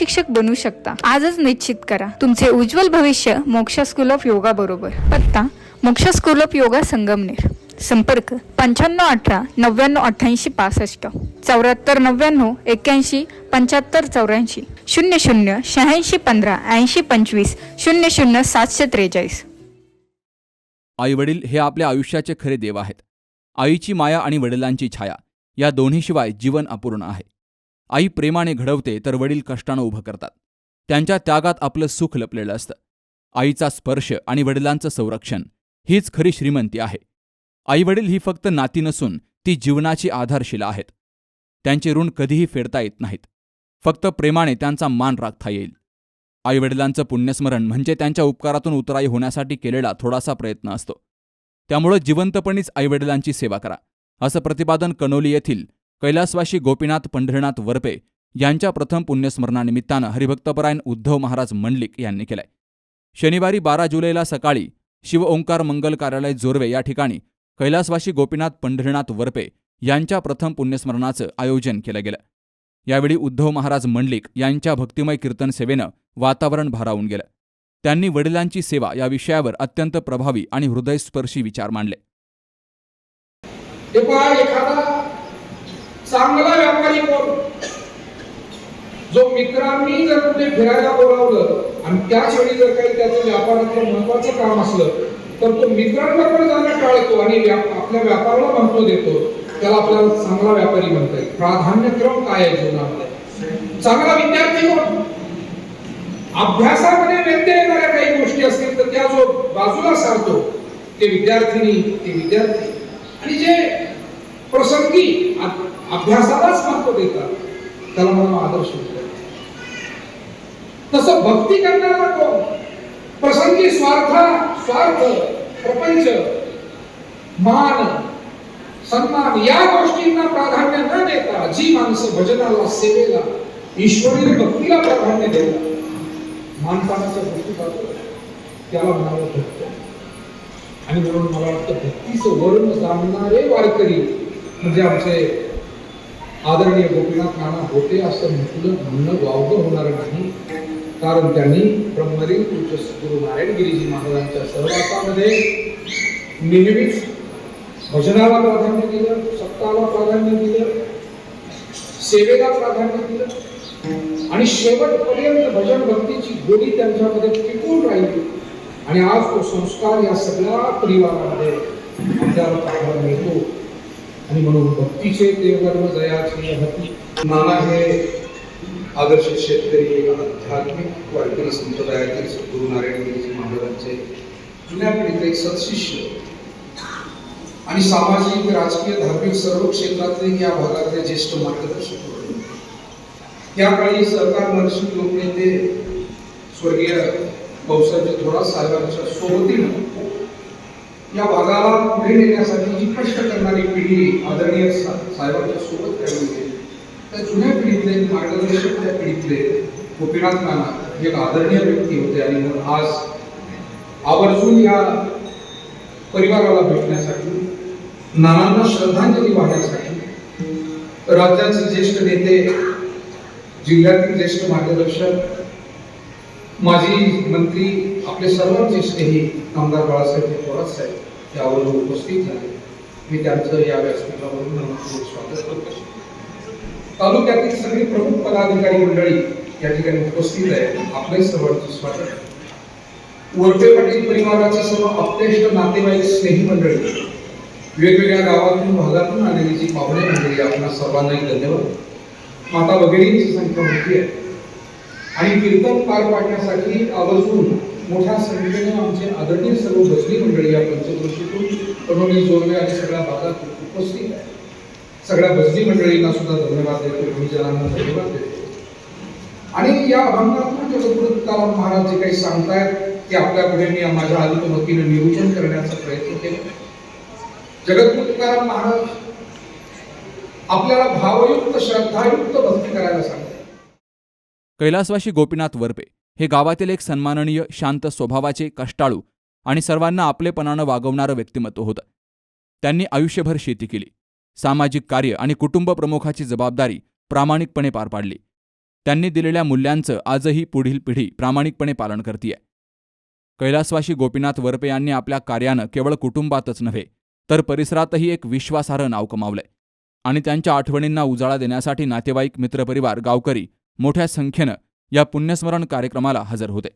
शिक्षक बनू शकता. आजच निश्चित करा. तुमचे उज्ज्वल भविष्य मोक्षा स्कूल ऑफ योगा बरोबर. पत्ता मोक्ष स्कूल ऑफ योगा संगमनेर. संपर्क पंच्याण्णव अठरा नव्याण्णव अठ्ठ्याऐंशी पासष्ट. चौऱ्याहत्तर नव्याण्णव एक्क्याऐंशी पंच्याहत्तर चौऱ्याऐंशी. शून्य शून्य शहाऐंशी पंधरा ऐंशी पंचवीस. शून्य शून्य सातशे त्रेचाळीस. आईवडील हे आपल्या आयुष्याचे खरे देव आहेत. आईची माया आणि वडिलांची छाया या दोन्हीशिवाय जीवन अपूर्ण आहे. आई प्रेमाने घडवते तर वडील कष्टानं उभं करतात. त्यांच्या त्यागात आपलं सुख लपलेलं असतं. आईचा स्पर्श आणि वडिलांचं संरक्षण हीच खरी श्रीमंती आहे. आईवडील ही फक्त नाती नसून ती जीवनाची आधारशिला आहेत. त्यांचे ऋण कधीही फेडता येत नाहीत. फक्त प्रेमाने त्यांचा मान राखता येईल. आईवडिलांचं पुण्यस्मरण म्हणजे त्यांच्या उपकारातून उतराई होण्यासाठी केलेला थोडासा प्रयत्न असतो. त्यामुळं जिवंतपणीच आईवडिलांची सेवा करा. असं प्रतिपादन कनोली येथील कैलासवाशी गोपीनाथ पंढरीनाथ वरपे यांच्या प्रथम पुण्यस्मरणानिमित्तानं हरिभक्तपरायण उद्धव महाराज मंडलिक यांनी केलंय. शनिवारी बारा जुलैला सकाळी शिव ओंकार मंगल कार्यालय जोरवे या ठिकाणी कैलासवाशी गोपीनाथ पंढरीनाथ वरपे यांच्या प्रथम पुण्यस्मरणाचं आयोजन केलं गेलं. यावेळी उद्धव महाराज मंडलिक यांच्या भक्तिमय कीर्तन सेवेनं वातावरण भारावून गेलं. त्यांनी वडिलांची सेवा या विषयावर अत्यंत प्रभावी आणि हृदयस्पर्शी विचार मांडले. एखादा चांगला व्यापारी कोण? जो मित्रांनी जर कुठे फिरायला बोलावलं आणि त्याच वेळी जर काही त्याचं व्यापारातलं महत्वाचं काम असलं तर तो मित्रांबरोबर जाणं टाळतो आणि आपल्या व्यापाराला महत्त्व देतो. त्याला आपल्याला चांगला व्यापारी म्हणता येईल. प्राधान्यक्रम काय आहे जीवनामध्ये? चांगला विद्यार्थी कोण? अभ्यासामध्ये व्यत्यय येणाऱ्या काही गोष्टी असतील तर त्या जो बाजूला सारतो ते विद्यार्थिनी ते विद्यार्थी. आणि जे प्रसंगी अभ्यासालाच महत्त्व देतात. त्याला म्हणून आदर्श तसं भक्ती करणारा कोण? प्रसंगी स्वार्थ स्वार्थ प्रपंच मान सन्मान या गोष्टींना प्राधान्य न देता जी माणसं भजनाला सेवेला ईश्वरी भक्तीला प्राधान्य देतात मानपानाच्या गोष्टी त्याला म्हणावं भक्त. आणि म्हणून मला वाटतं भक्तीचं वर्ण जाणणारे वारकरी म्हणजे आमचे आदरणीय गोपीनाथ नाना होते असं म्हटलं म्हणणं वावगं होणार नाही. कारण त्यांनी ब्रह्मलीन पूज्य नारायण गिरीजी महाराजांच्या सहवासामध्ये नेहमीच भजनाला प्राधान्य दिलं सत्ताला प्राधान्य दिलं सेवेला प्राधान्य दिलं. आणि शेवटपर्यंत भजन भक्तीची गोडी त्यांच्यामध्ये टिकून राहिली. आणि आज तो संस्कार या सगळ्या परिवारामध्ये आपल्याला पाहायला मिळतो. आणि म्हणून भक्तीचे देवधर्म जयाचे भक्ती. नाना हे आदर्श शेतकरी आध्यात्मिक वारकरी संप्रदायातील सद्गुरु नारायणगिरीजी महाराजांचे जुन्या पिढीतले सत्शिष्य. आणि सामाजिक राजकीय धार्मिक सर्व क्षेत्रातले या भागातले ज्येष्ठ मार्गदर्शक होते या काळी सरकार नरसिंह लोकनेते स्वर्गीय भाऊसाहेब थोडा साहेबांच्या सोबतीनं या भागाला पुढे नेण्यासाठी जी कष्ट करणारी पिढी आदरणीय साहेबांच्या सोबत त्यावेळी त्या जुन्या पिढीतले मार्गदर्शक त्या पिढीतले गोपीनाथ नाना हे एक आदरणीय व्यक्ती होते आणि म्हणून आज आवर्जून या परिवाराला भेटण्यासाठी नानांना श्रद्धांजली वाहण्यासाठी राज्याचे ज्येष्ठ नेते जिल्ह्यातील ज्येष्ठ मार्गदर्शक माजी मंत्री आपले सर्व ज्येष्ठही आमदार बाळासाहेब थोरात साहेब यावर उपस्थित झाले. मी त्यांचं या व्यासपीठावरून मनपूर्वक स्वागत करतो. तालुक्यातील सगळी प्रमुख पदाधिकारी मंडळी या ठिकाणी उपस्थित आहे आपले सर्वांचे स्वागत. वरपे पाटील परिवाराचे सर्व अप्रेष्ट नातेवाईक स्नेही मंडळी वेगवेगळ्या गावातून भागातून आलेली जी पाहुणे मंडळी आपण सर्वांनाही धन्यवाद. माता भगिनींची संख्या मोठी आहे. आणि कीर्तन पार पाडण्यासाठी आवर्जून मोठ्या संख्येने आमचे आदरणीय सर्व भजनी मंडळी या पंचदृष्टीतून कणोली जोरवे आणि सगळ्या भागात उपस्थित आहे सगळ्या भजनी मंडळींना सुद्धा धन्यवाद देतो गुरुजनांना धन्यवाद देतो. आणि या अभंगात्मक जगद्गुरु तुकाराम महाराज जे काही सांगतायत ते आपल्या पुढे मी माझ्या अनुमतीने नियोजन करण्याचा प्रयत्न केला. जगद्गुरु तुकाराम महाराज आपल्याला भावयुक्त श्रद्धायुक्त भक्ती करायला सांगतात. कैलासवासी गोपीनाथ वरपे हे गावातील एक सन्माननीय शांत स्वभावाचे कष्टाळू आणि सर्वांना आपलेपणानं वागवणारं व्यक्तिमत्व होतं. त्यांनी आयुष्यभर शेती केली. सामाजिक कार्य आणि कुटुंब प्रमुखाची जबाबदारी प्रामाणिकपणे पार पाडली. त्यांनी दिलेल्या मूल्यांचं आजही पुढील पिढी प्रामाणिकपणे पालन करतीये. कैलासवाशी गोपीनाथ वरपे यांनी आपल्या कार्यानं केवळ कुटुंबातच नव्हे तर परिसरातही एक विश्वासार्ह नाव कमावलंय आणि त्यांच्या आठवणींना उजाळा देण्यासाठी नातेवाईक मित्रपरिवार गावकरी मोठ्या संख्येनं या पुण्यस्मरण कार्यक्रमाला हजर होते.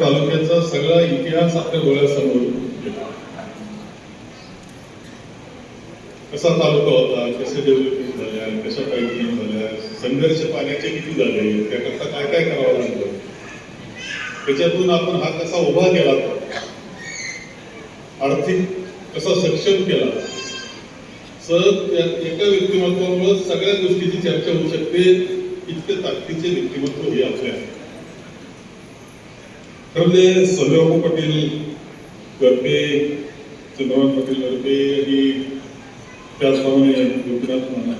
तालुक्याचा सगळा इतिहास आपल्या डोळ्यासमोर कसा तालुका होता कसे डेव्हलपमेंट झाल्या कशा पाईपलाईन झाल्या संघर्ष पाण्याचे किती झाले त्याकरता काय काय करावं लागलं? त्याच्यातून आपण हा कसा उभा केला? आर्थिक कसा सक्षम केला? सर एका व्यक्तिमत्वामुळे सगळ्या गोष्टीची चर्चा होऊ शकते. इतके ताकदीचे व्यक्तिमत्व हे आपले आहे. खरं म्हणजे सौरभ पाटील गरपे चंद्रकांत पाटील गरपे आणि त्याचप्रमाणे गोपीनाथ माना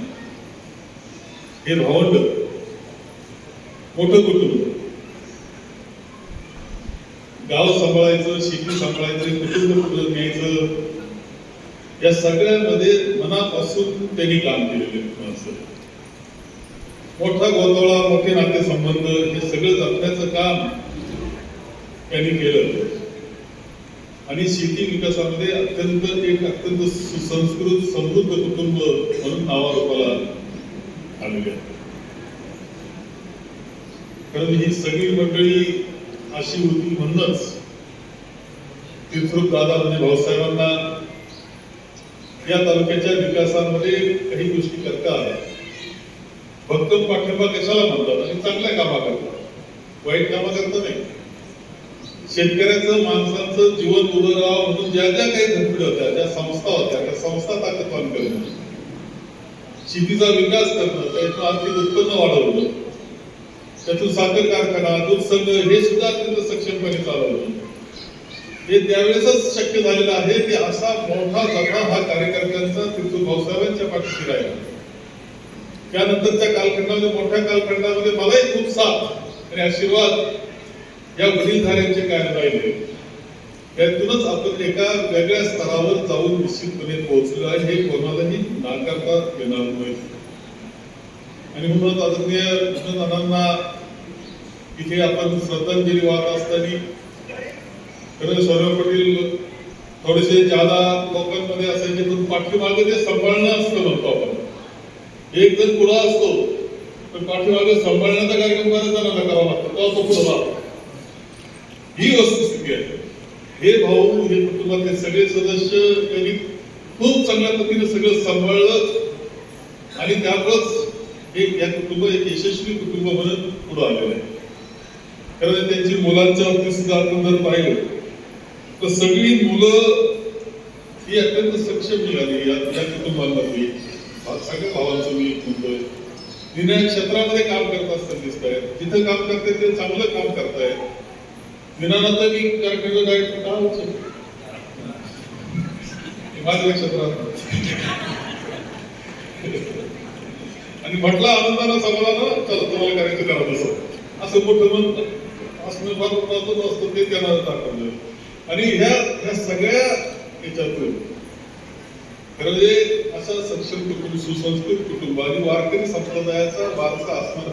हे भावंड मोठं कुटुंब. गाव सांभाळायचं शेती सांभाळायचं कुटुंब पुढे न्यायचं या सगळ्यामध्ये मनापासून त्यांनी काम केलेले माणसं. मोठा गोंधळा मोठे नातेसंबंध हे सगळं जपण्याचं काम त्यांनी केलं आणि शेती विकासामध्ये अत्यंत एक अत्यंत सुसंस्कृत समृद्ध कुटुंब म्हणून नावारूपाला आलेले कारण ही सगळी मंडळी अशी होती म्हणूनच तीर्थरूप दादा म्हणजे भाऊसाहेबांना या तालुक्याच्या विकासामध्ये काही गोष्टी करता आल्या. भक्कम पाठिंबा कशाला म्हणतात आणि चांगल्या कामा करतात वाईट कामाकरता नाही. शेतकऱ्याचं माणसांचं जीवन उभं राहावं म्हणून ज्या ज्या काही झटपट होत्या ज्या संस्था होत्या त्या संस्था ताकदवान करणं शेतीचा विकास करणं त्यातून आर्थिक उत्पन्न वाढवलं त्यातून साखर कारखाना दूध संघ हे सुद्धा अत्यंत सक्षमपणे चालवलं हे त्यावेळेसच शक्य झालेलं आहे की असा मोठा जथा हा कार्यकर्त्यांचा तिथून भाऊसाहेबांच्या पाठीशी राहिला. त्यानंतरच्या कालखंडामध्ये मोठ्या कालखंडामध्ये मलाही खूप साथ आणि आशीर्वाद या वडीलधाऱ्यांचे कायम राहिले. त्यातूनच आपण एका वेगळ्या स्तरावर जाऊन निश्चितपणे पोहोचलो आहे. हे कोणालाही नाकारता येणार नाही. आणि म्हणून आदरणीय कृष्णदानांना इथे आपण श्रद्धांजली वाहत असताना खरं सौरभ पाटील थोडेसे ज्यादा लोकांमध्ये असायचे पण पाठीमागे ते सांभाळणं असतं म्हणतो आपण. एक जण पुढं असतो पण पाठीमागे सांभाळण्याचा कार्यक्रम बऱ्याच जणांना करावा लागतो. तो असतो पुढं ही वस्तुस्थिती आहे. हे भाऊ हे कुटुंबातले सगळे सदस्य त्यांनी खूप चांगल्या पद्धतीने सगळं सांभाळलं. आणि त्यामुळंच एक या कुटुंब एक यशस्वी कुटुंब म्हणून पुढे आलेलं आहे. कारण त्यांची मुलांच्या बाबतीत सुद्धा आपण जर पाहिलं तर सगळी मुलं ही अत्यंत सक्षम मिळाली या या सगळ्या भावांचं मी म्हणतोय. निर्णय क्षेत्रामध्ये काम करत असताना दिसत आहेत जिथं काम करते ते चांगलं काम करतायत. दिनानंतर मी कारखान्याचं डायरेक्ट का होतो? माझ्या क्षेत्रात आणि म्हटलं आनंदानं समाधान चला तुम्हाला करायचं करा असं असं मोठं मन असणं फार असतं ते त्यांना दाखवलं. आणि ह्या ह्या सगळ्या याच्यातून. खरं म्हणजे असा सक्षम कुटुंब सुसंस्कृत कुटुंब आणि वारकरी संप्रदायाचा वारसा असणार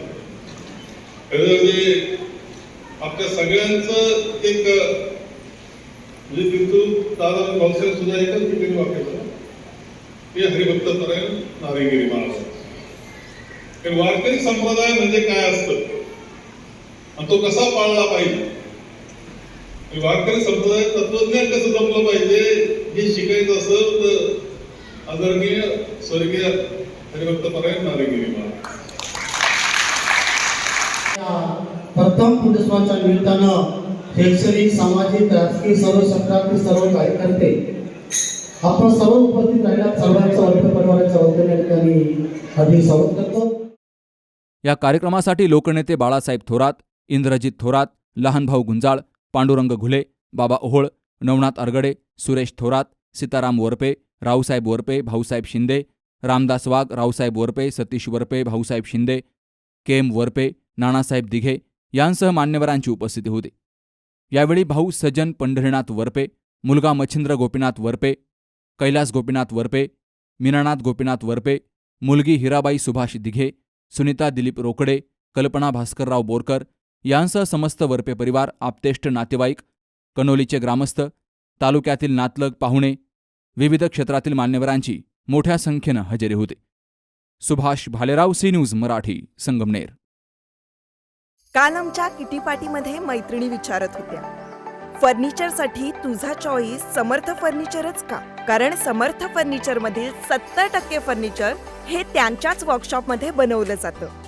खरं म्हणजे आपल्या सगळ्यांचं एक म्हणजे तिथून दादा भाऊसाहेब सुद्धा एकच मिटिंग वाकायचं. ते हरिभक्त नारायण नारायणगिरी महाराज. तर वारकरी संप्रदाय म्हणजे काय असतं? आणि तो कसा पाळला पाहिजे? वारकरी संप्रदाय तत्वज्ञान कसं जपलं पाहिजे हे शिकायचं असेल तर आदरणीय स्वर्गीय हरिभक्त परायण नारेगिरी महाराज. प्रथम पुण्यस्मरणाच्या निमित्तानं शैक्षणिक सामाजिक राजकीय सर्व क्षेत्रातील सर्व कार्यकर्ते आपण सर्व उपस्थित राहिल्यात. सर्वांच्या वर्ग परिवाराच्या वतीने या ठिकाणी हार्दिक स्वागत करतो. या कार्यक्रमासाठी लोकनेते बाळासाहेब थोरात इंद्रजित थोरात लहानभाऊ गुंजाळ पांडुरंग घुले बाबा ओहोळ नवनाथ अरगडे सुरेश थोरात सीताराम वरपे रावसाहेब वरपे भाऊसाहेब शिंदे रामदास वाघ रावसाहेब वरपे सतीश वरपे भाऊसाहेब शिंदे के एम वरपे नानासाहेब दिघे यांसह मान्यवरांची उपस्थिती होती. यावेळी भाऊ सज्जन पंढरीनाथ वरपे मुलगा मच्छिंद्र गोपीनाथ वरपे कैलास गोपीनाथ वरपे मीनानाथ गोपीनाथ वरपे मुलगी हिराबाई सुभाष दिघे सुनीता दिलीप रोकडे कल्पना भास्करराव बोरकर यांसह समस्त वरपे परिवार आपतेष्ट नातेवाईक कनोलीचे ग्रामस्थ तालुक्यातील नातलग पाहुणे विविध क्षेत्रातील मान्यवरांची मोठ्या संख्येनं हजेरी होते. Subhash Bhalerao C News Marathi Sangamner. काल आमच्या किटी पार्टीमध्ये मैत्रिणी विचारत होत्या. फर्निचरसाठी तुझा चॉईस समर्थ फर्निचरच का? कारण समर्थ फर्निचरमधील सत्तर टक्के फर्निचर हे त्यांच्याच वर्कशॉपमध्ये बनवलं जातं.